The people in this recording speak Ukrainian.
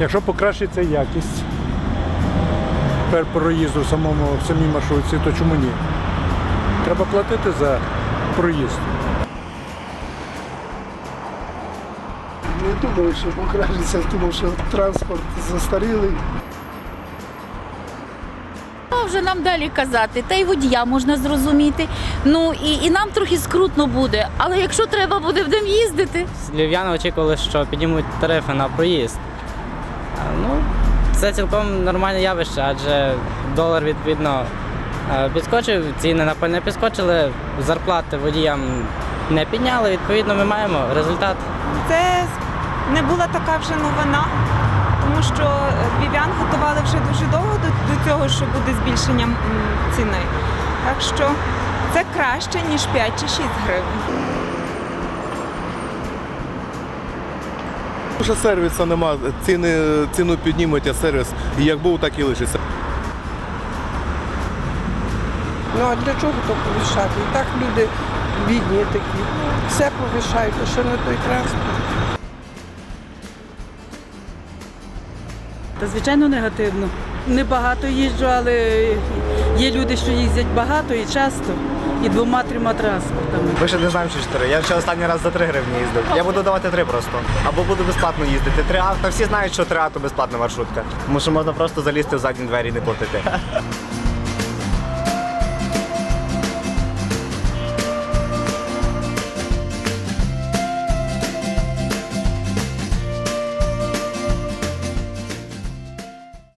Якщо покращиться якість пер- проїзду в самому в самій маршрутці, то чому ні? Треба платити за проїзд. Не думаю, що покращиться, тому що транспорт застарілий. Вже нам далі казати? Та й водія можна зрозуміти. Ну і, і нам трохи скрутно буде. Але якщо треба буде, будемо їздити. Львів'яни очікували, що піднімуть тарифи на проїзд. Ну, це цілком нормальне явище, адже долар відповідно е, підскочив, ціни на пальне підскочили, зарплати водіям не підняли. Відповідно, ми маємо результат. Це не була така вже новина, тому що львів'ян готували вже дуже довго до, до цього, що буде збільшення ціни. Так що це краще, ніж 5 чи 6 гривень. Тому що сервісу нема, ціни, ціну піднімуть, а сервіс як був, так і лишиться. Ну а для чого то повішати? І так люди бідні такі. Все повішають, а що на той транспорт. Та звичайно негативно. Не багато їжджу, але є люди, що їздять багато і часто, і двома-трьома транспортами. Ми ще не знаємо, що 4. Я ще останній раз за три гривні їздив. Я буду давати три просто. Або буду безплатно їздити. Три авто. всі знають, що три авто безплатна маршрутка. Тому що можна просто залізти в задні двері і не платити.